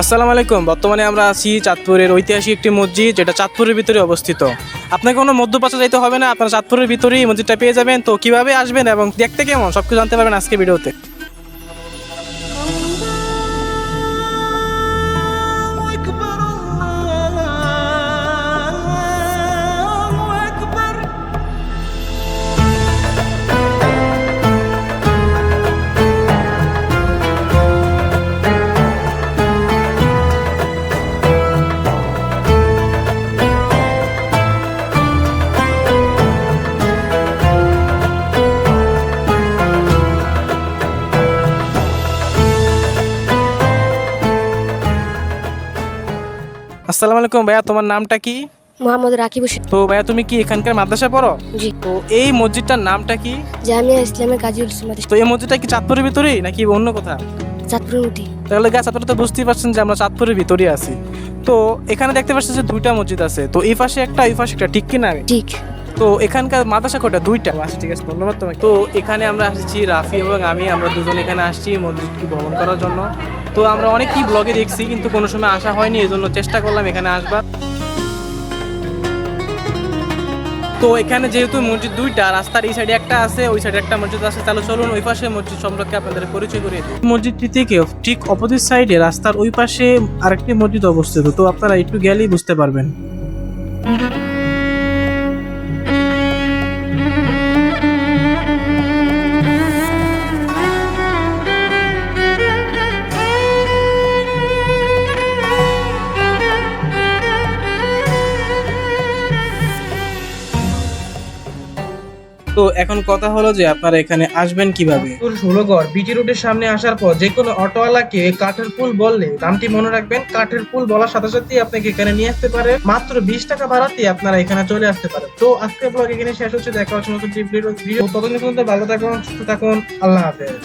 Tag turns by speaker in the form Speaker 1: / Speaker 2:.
Speaker 1: আসসালামু আলাইকুম। বর্তমানে আমরা আছি চাঁদপুরের ঐতিহাসিক একটি মসজিদ, যেটা চাঁদপুরের ভিতরে অবস্থিত। আপনাকে কোনো মধ্যপ্রাচ্য যাইতে হবে না, আপনারা চাঁদপুরের ভিতরেই মসজিদটা পেয়ে যাবেন। তো কীভাবে আসবেন এবং দেখতে কেমন? সবকিছু জানতে পারবেন আজকে ভিডিওতে। আসসালামু আলাইকুম ভাইয়া তোমার নামটা কি?
Speaker 2: মোহাম্মদ রাকিব হোসেন
Speaker 1: তো ভাইয়া তুমি কি এখানকার মাদ্রাসা পড়ো?
Speaker 2: জি।
Speaker 1: তো এই মসজিদটার নামটা কি?
Speaker 2: জামিয়া ইসলামের কাজী ইসলাম
Speaker 1: তো এই মসজিদটা কি চাঁদপুরের ভিতরেই নাকি অন্য কোথাও?
Speaker 2: চাঁদপুরের মধ্যে
Speaker 1: তাহলে গাছ আপনারা তো বুঝতেই পারছেন যে আমরা চাঁদপুরের ভিতরেই আছি। তো এখানে দেখতে পাচ্ছেন যে দুইটা মসজিদ আছে। তো এই পাশে একটা এই পাশে একটা ঠিক কিনা?
Speaker 2: ঠিক।
Speaker 1: তো এখানকার মাদ্রাসা কোটা দুইটা। আচ্ছা ঠিক আছে ধন্যবাদ তোমাকে। তো এখানে আমরা আসছি রাফি এবং আমি আমরা দুজন এখানে আসছি মসজিদটি ভ্রমণ করার জন্য। তো আমরা অনেকই ব্লগে দেখছি কিন্তু কোনো সময় আসা হয়নি এই জন্য চেষ্টা করলাম এখানে আসবার। তো এখানে যেহেতু মসজিদ দুইটা রাস্তার এই সাইডে একটা আছে ওই সাইডে একটা মসজিদ আছে। তাহলে চলুন ওই পাশে মসজিদ সম্পর্কে আপনাদের পরিচয় করিয়ে দিই। মসজিদটি থেকে ঠিক অপোজিট সাইডে রাস্তার ওই পাশে আরেকটি মসজিদ অবস্থিত। তো আপনারা একটু গেলেই বুঝতে পারবেন। তো এখন কথা হলো যে আপনারা এখানে আসবেন কীভাবে? ষোলগড় বিটি রোডের সামনে আসার পর যে কোনো অটোওয়ালাকে কাঠের পুল বললে নামটি মনে রাখবেন। কাঠের পুল বলার সাথে সাথে আপনাকে এখানে নিয়ে আসতে পারে। মাত্র বিশ টাকা ভাড়াতে আপনারা এখানে চলে আসতে পারেন। তো আজকে ব্লগ এখানে শেষ হচ্ছে। দেখা হচ্ছে নতুন ভিডিও ততদিন পর্যন্ত ভালো থাকুন, সুস্থ থাকুন। আল্লাহ হাফেজ।